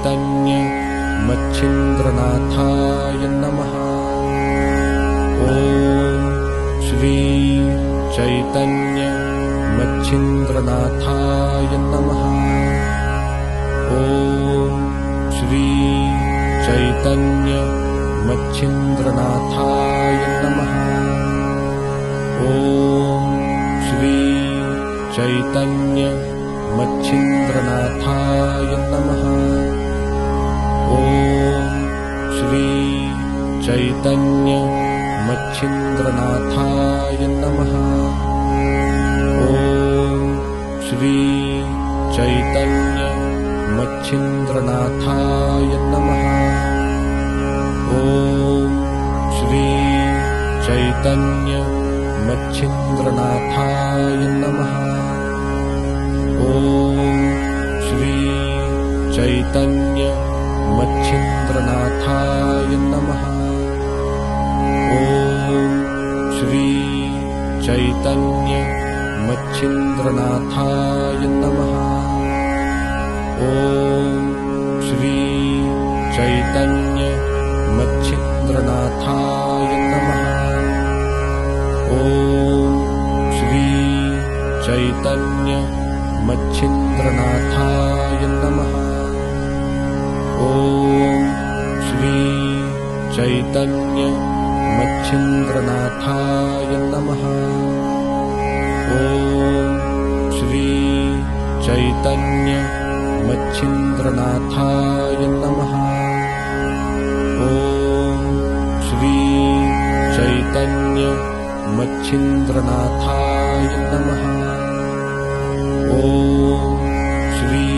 चैतन्य मच्छिन्द्रनाथाय नमः। ॐ श्री चैतन्य मच्छिन्द्रनाथाय नमः। ॐ श्री चैतन्य मच्छिन्द्रनाथाय नमः। ॐ श्री चैतन्य मच्छिन्द्रनाथाय नमः ॐ श्री चैतन्य मच्छिन्द्रनाथाय नमः। ॐ श्री चैतन्य मच्छिन्द्रनाथाय नमः। ॐ श्री चैतन्य मच्छिन्द्रनाथाय नमः। ॐ श्री चैतन्य मच्छिन्द्रनाथाय नमः। ॐ श्री मच्छिन्द्रनाथाय नमः। ॐ श्री चैतन्य मच्छिन्द्रनाथाय नमः। ॐ श्री चैतन्य मच्छिन्द्रनाथाय नमः ॐ श्री चैतन्य मच्छिन्द्रनाथाय नमः। ॐ श्री चैतन्य मच्छिन्द्रनाथाय नमः। ॐ श्री चैतन्य मच्छिन्द्रनाथाय नमः। ॐ श्री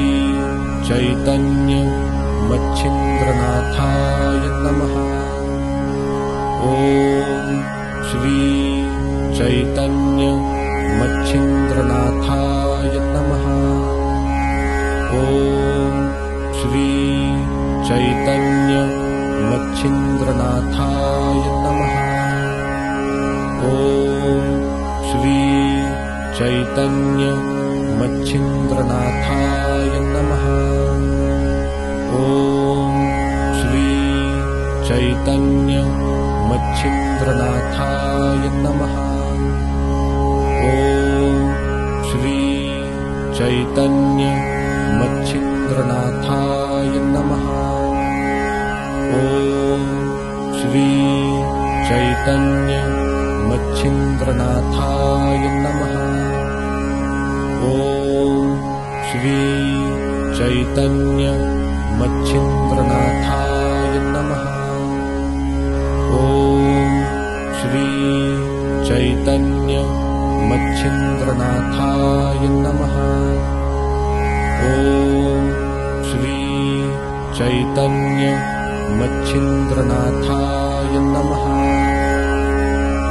चैतन्य मच्छिन्द्रनाथाय नमः ॐ श्री चैतन्य मच्छिन्द्रनाथाय नमः ॐ श्री चैतन्य मच्छिन्द्रनाथाय नमः ॐ श्री चैतन्य मच्छिन्द्रनाथाय नमः ॐ श्री चैतन्य मच्छिन्द्रनाथाय नमः। ॐ श्री चैतन्य मच्छिन्द्रनाथाय नमः। ॐ श्री चैतन्य मच्छिन्द्रनाथाय नमः। ॐ श्री चैतन्य मच्छिन्द्रनाथाय नमः। ॐ श्री चैतन्य मच्छिन्द्रनाथाय नमः। ॐ श्री चैतन्य मच्छिन्द्रनाथाय नमः।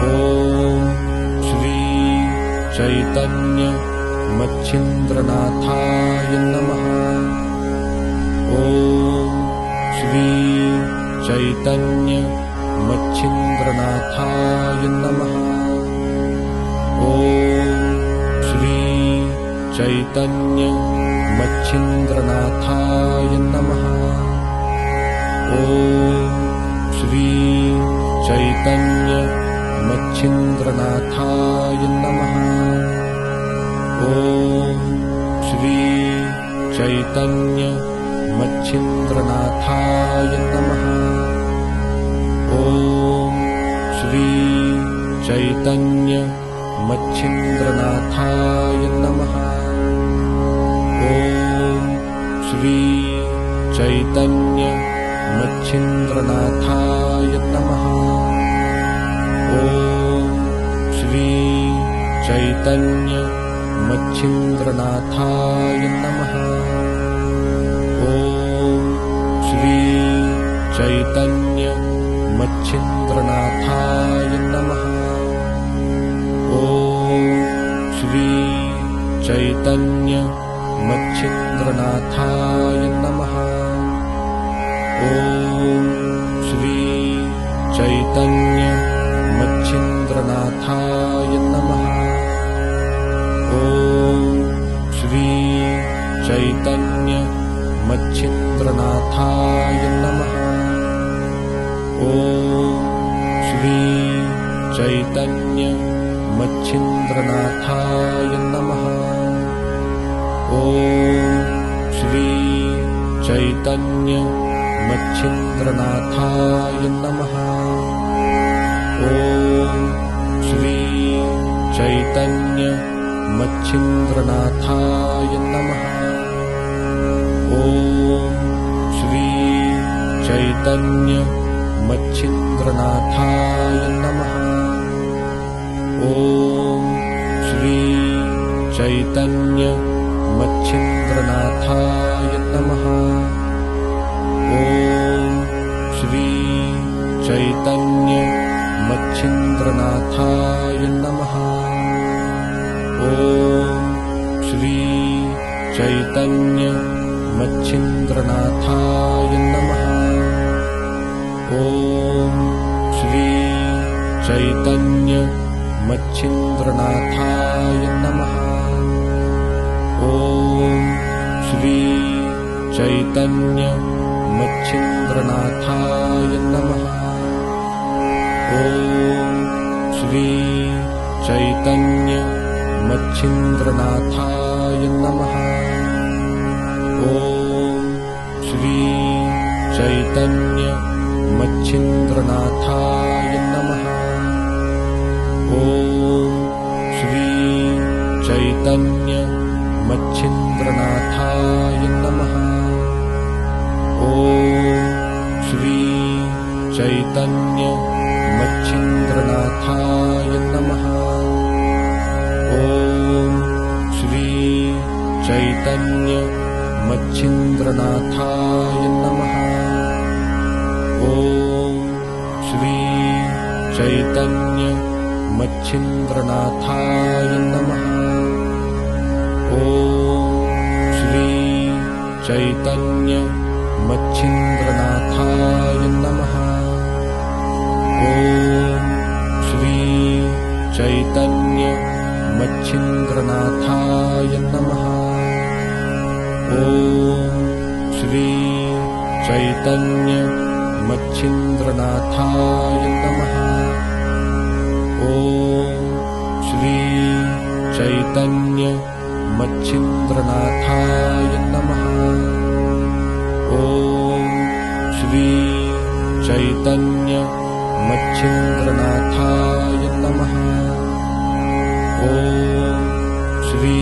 ॐ श्री चैतन्य मच्छिन्द्रनाथाय नमः ॐ श्री चैतन्य मच्छिन्द्रनाथाय नमः। ॐ श्री चैतन्य मच्छिन्द्रनाथाय नमः। ॐ श्री चैतन्य मच्छिन्द्रनाथाय नमः। ॐ श्री चैतन्य मच्छिन्द्रनाथाय नमः। ॐ श्री चैतन्य मच्छिन्द्रनाथाय नमः। ॐ श्री चैतन्य मच्छिन्द्रनाथाय नमः। ॐ श्री चैतन्य मच्छिन्द्रनाथाय नमः श्री चैतन्य मच्छिन्द्रनाथाय नमः। ॐ श्री चैतन्य मच्छिन्द्रनाथाय नमः। ॐ श्री चैतन्य मच्छिन्द्रनाथाय नमः। ॐ श्री चैतन्य मच्छिन्द्रनाथाय नमः। ॐ श्री चैतन्य मच्छिन्द्रनाथाय नमः। ॐ श्री चैतन्य मच्छिन्द्रनाथाय नमः ॐ श्री चैतन्य मच्छिन्द्रनाथाय नमः। ॐ श्री चैतन्य मच्छिन्द्रनाथाय नमः। ॐ श्री चैतन्य मच्छिन्द्रनाथाय नमः। ॐ श्री चैतन्य मच्छिन्द्रनाथाय नमः। ॐ श्री चैतन्य मच्छिन्द्रनाथाय नमः। ॐ श्री चैतन्य मच्छिन्द्रनाथाय नमः। ॐ श्री चैतन्य मच्छिन्द्रनाथाय नमः चैतन्य श्री चैतन्य मच्छिन्द्रनाथाय नमः। ॐ श्री चैतन्य मच्छिन्द्रनाथाय नमः। ॐ श्री चैतन्य मच्छिन्द्रनाथाय नमः। ॐ श्री चैतन्य मच्छिन्द्रनाथाय नमः। ॐ श्री चैतन्य मच्छिन्द्रनाथाय नमः। ॐ श्री चैतन्य मच्छिन्द्रनाथाय नमः ॐ श्री चैतन्य मच्छिन्द्रनाथाय नमः ॐ श्री चैतन्य मच्छिन्द्रनाथाय नमः ॐ श्री चैतन्य मच्छिन्द्रनाथाय नमः ॐ श्री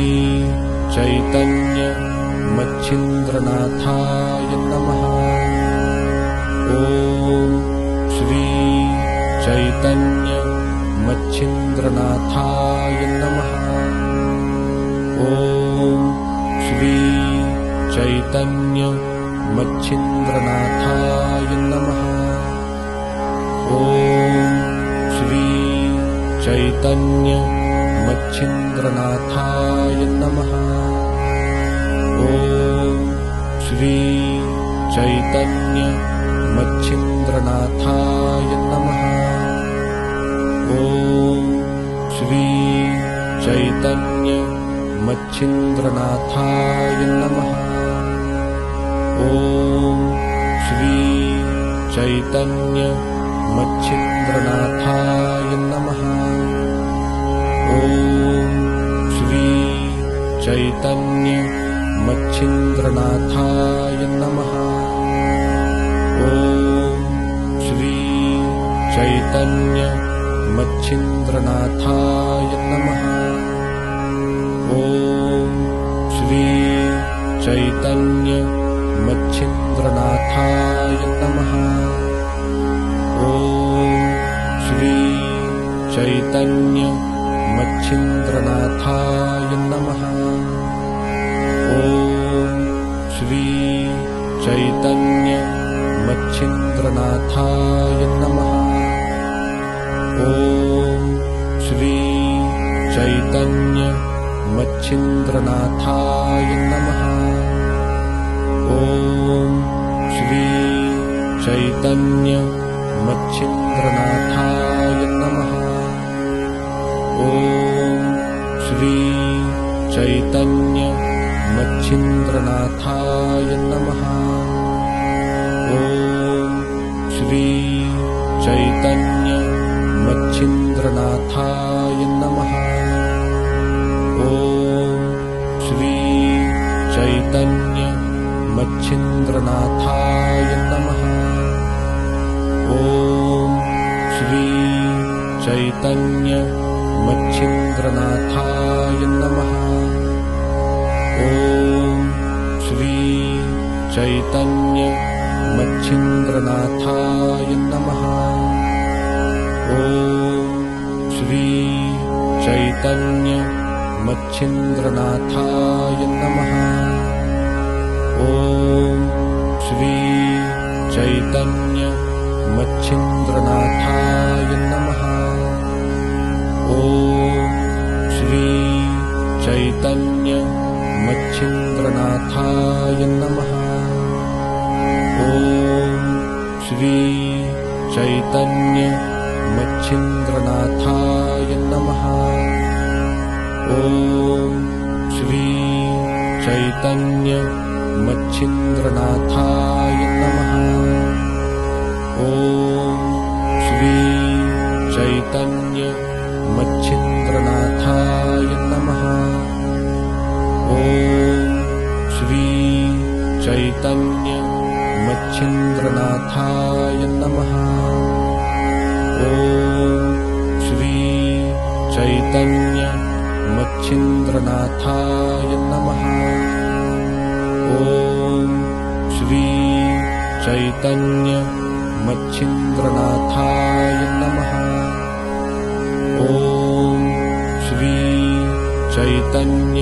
चैतन्य मच्छिन्द्रनाथाय नमः। ॐ श्री चैतन्य मच्छिन्द्रनाथाय नमः। ॐ श्री चैतन्य मच्छिन्द्रनाथाय नमः। ॐ श्री चैतन्य मच्छिन्द्रनाथाय नमः श्री चैतन्य मच्छिन्द्रनाथाय नमः। ॐ श्री चैतन्य मच्छिन्द्रनाथाय नमः। ॐ श्री चैतन्य मच्छिन्द्रनाथाय नमः। ॐ श्री चैतन्य नमः। ॐ श्री चैतन्य मच्छिन्द्रनाथाय नमः। ॐ श्री चैतन्य मच्छिन्द्रनाथाय नमः। ॐ श्री चैतन्य मच्छिन्द्रनाथाय चैतन्य मच्छिन्द्रनाथाय नमः। ॐ श्री चैतन्य मच्छिन्द्रनाथाय नमः। ॐ श्री चैतन्य मच्छिन्द्रनाथाय नमः। ॐ श्री चैतन्य मच्छिन्द्रनाथाय नमः ॐ श्री चैतन्य मच्छिन्द्रनाथाय नमः। ॐ श्री चैतन्य मच्छिन्द्रनाथाय नमः। ॐ श्री चैतन्य मच्छिन्द्रनाथाय नमः। ॐ श्री चैतन्य मच्छिन्द्रनाथाय नमः। ॐ श्री चैतन्य मच्छिन्द्रनाथाय नमः। ॐ श्री चैतन्य मच्छिन्द्रनाथाय नमः। ॐ श्री चैतन्य मच्छिन्द्रनाथाय नमः। ॐ श्री चैतन्य मच्छिन्द्रनाथाय नमः। ॐ श्री चैतन्य मच्छिन्द्रनाथाय नमः। ॐ श्री चैतन्य मच्छिन्द्रनाथाय नमः। ॐ श्री चैतन्य श्री चैतन्य श्री चैतन्य मच्छिन्द्रनाथाय नमः। ॐ श्री चैतन्य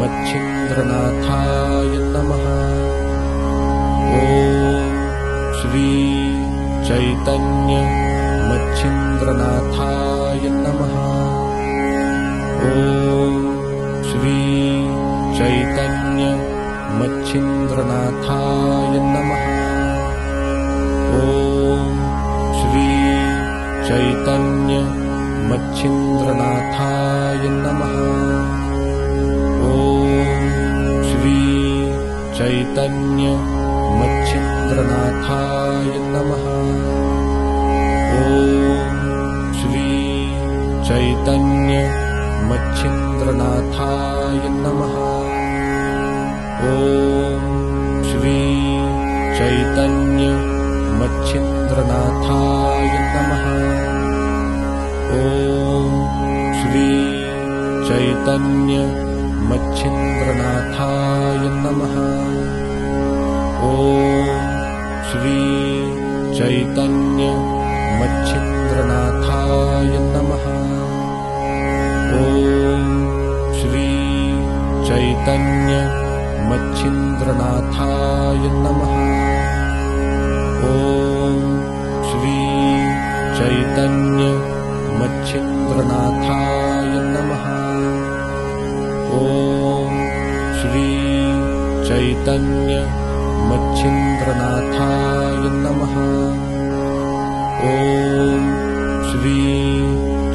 मच्छिन्द्रनाथाय नमः ॐ श्री चैतन्य मच्छिन्द्रनाथाय नमः। ॐ श्री चैतन्य मच्छिन्द्रनाथाय नमः। ॐ श्री चैतन्य मच्छिन्द्रनाथाय नमः। ॐ श्री चैतन्य मच्छिन्द्रनाथाय नमः। ॐ श्री चैतन्य मच्छिन्द्रनाथाय नमः। ॐ श्री चैतन्य मच्छिन्द्रनाथाय नमः। ॐ श्री चैतन्य मच्छिन्द्रनाथाय नमः ॐ श्री चैतन्य मच्छिन्द्रनाथाय नमः। ॐ श्री चैतन्य मच्छिन्द्रनाथाय नमः। ॐ श्री चैतन्य मच्छिन्द्रनाथाय नमः। ॐ श्री चैतन्य मच्छिन्द्रनाथाय नमः। ॐ श्री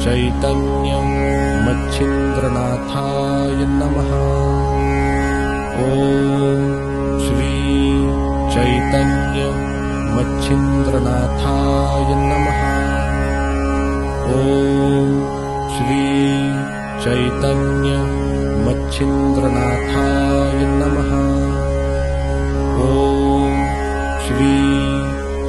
चैतन्य मच्छिन्द्रनाथाय नमः। ॐ श्री चैतन्य मच्छिन्द्रनाथाय नमः। ॐ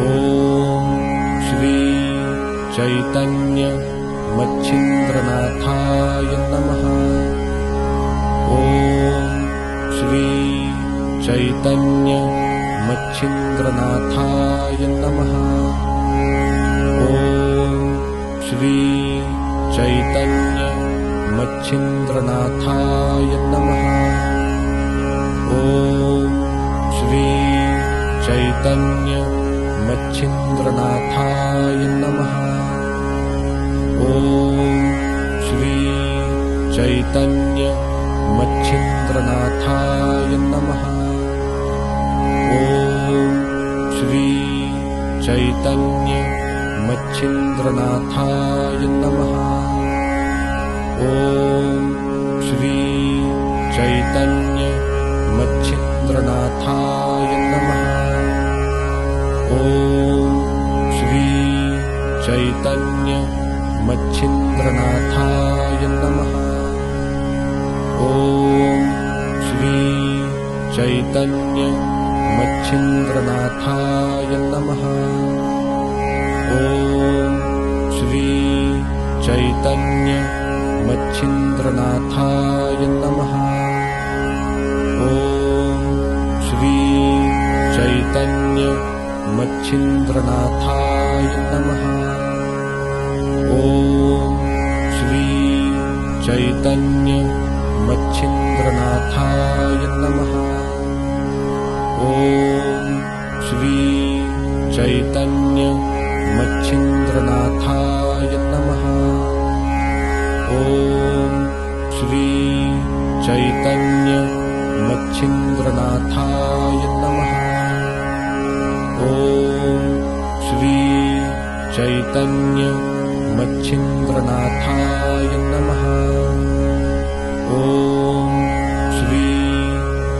ॐ श्री चैतन्य मच्छिन्द्रनाथाय नमः। ॐ श्री चैतन्य मच्छिन्द्रनाथाय नमः। ॐ श्री चैतन्य मच्छिन्द्रनाथाय नमः। ॐ श्री चैतन्य मच्छिन्द्रनाथाय नमः। ॐ श्री चैतन्य मच्छिन्द्रनाथाय नमः। ॐ श्री चैतन्य मच्छिन्द्रनाथाय नमः। ॐ चैतन्य मच्छिन्द्रनाथाय नमः। ॐ श्री चैतन्य मच्छिन्द्रनाथाय नमः। ॐ श्री चैतन्य मच्छिन्द्रनाथाय नमः। ॐ श्री चैतन्य मच्छिन्द्रनाथाय नमः ॐ श्री चैतन्य मच्छिन्द्रनाथाय नमः। ॐ श्री चैतन्य मच्छिन्द्रनाथाय नमः। ॐ श्री चैतन्य मच्छिन्द्रनाथाय नमः। ॐ श्री चैतन्य मच्छिन्द्रनाथाय नमः। ॐ श्री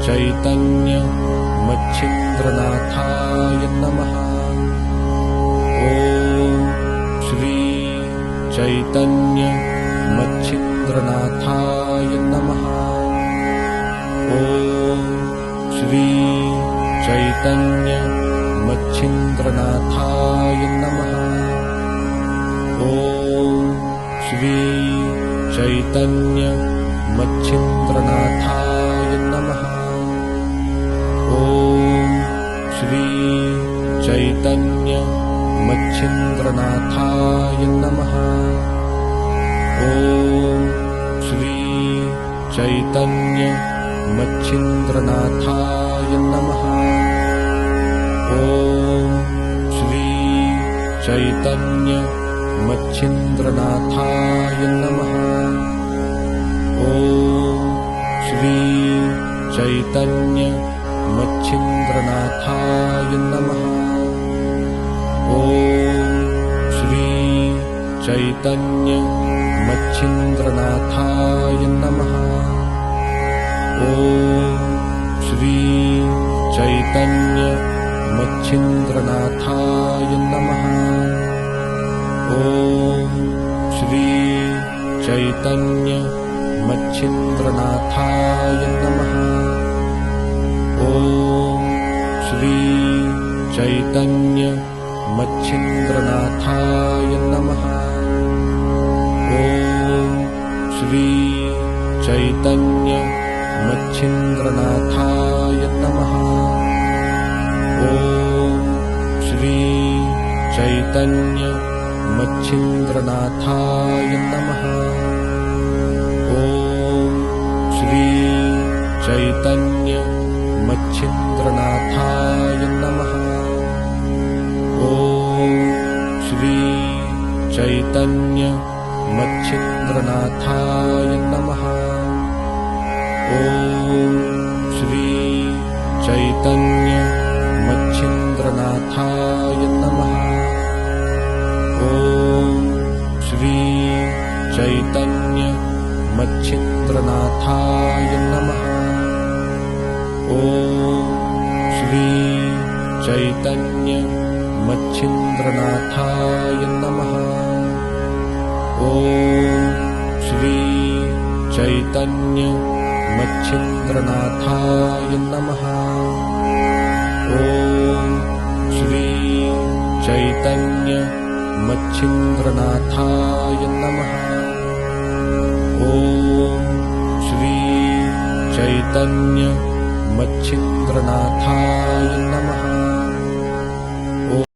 चैतन्य मच्छिन्द्रनाथाय नमः। ॐ श्री चैतन्य मच्छिन्द्रनाथाय नमः। ॐ श्री चैतन्य मच्छिन्द्रनाथाय नमः ॐ श्री चैतन्य मच्छिन्द्रनाथाय नमः। ॐ श्री चैतन्य मच्छिन्द्रनाथाय नमः। ॐ श्री चैतन्य मच्छिन्द्रनाथाय नमः। ॐ श्री चैतन्य मच्छिन्द्रनाथाय नमः। ॐ श्री चैतन्य मच्छिन्द्रनाथाय नमः। ॐ श्री चैतन्य मच्छिन्द्रनाथाय नमः। ॐ श्री चैतन्य मच्छिन्द्रनाथाय नमः ॐ श्री चैतन्य मच्छिन्द्रनाथाय नमः। ॐ श्री चैतन्य मच्छिन्द्रनाथाय नमः। ॐ श्री चैतन्य मच्छिन्द्रनाथाय नमः। ॐ श्री चैतन्य मच्छिन्द्रनाथाय नमः। ॐ श्री चैतन्य मच्छिन्द्रनाथाय नमः। ॐ श्री चैतन्य मच्छिन्द्रनाथाय नमः। ॐ श्री चैतन्य मच्छिन्द्रनाथाय मच्छिन्द्रनाथाय नमः। ॐ श्री चैतन्य मच्छिन्द्रनाथाय नमः। ॐ श्री चैतन्य मच्छिन्द्रनाथाय नमः। ॐ श्री चैतन्य मच्छिन्द्रनाथाय नमः ॐ श्री चैतन्य मच्छिन्द्रनाथाय नमः।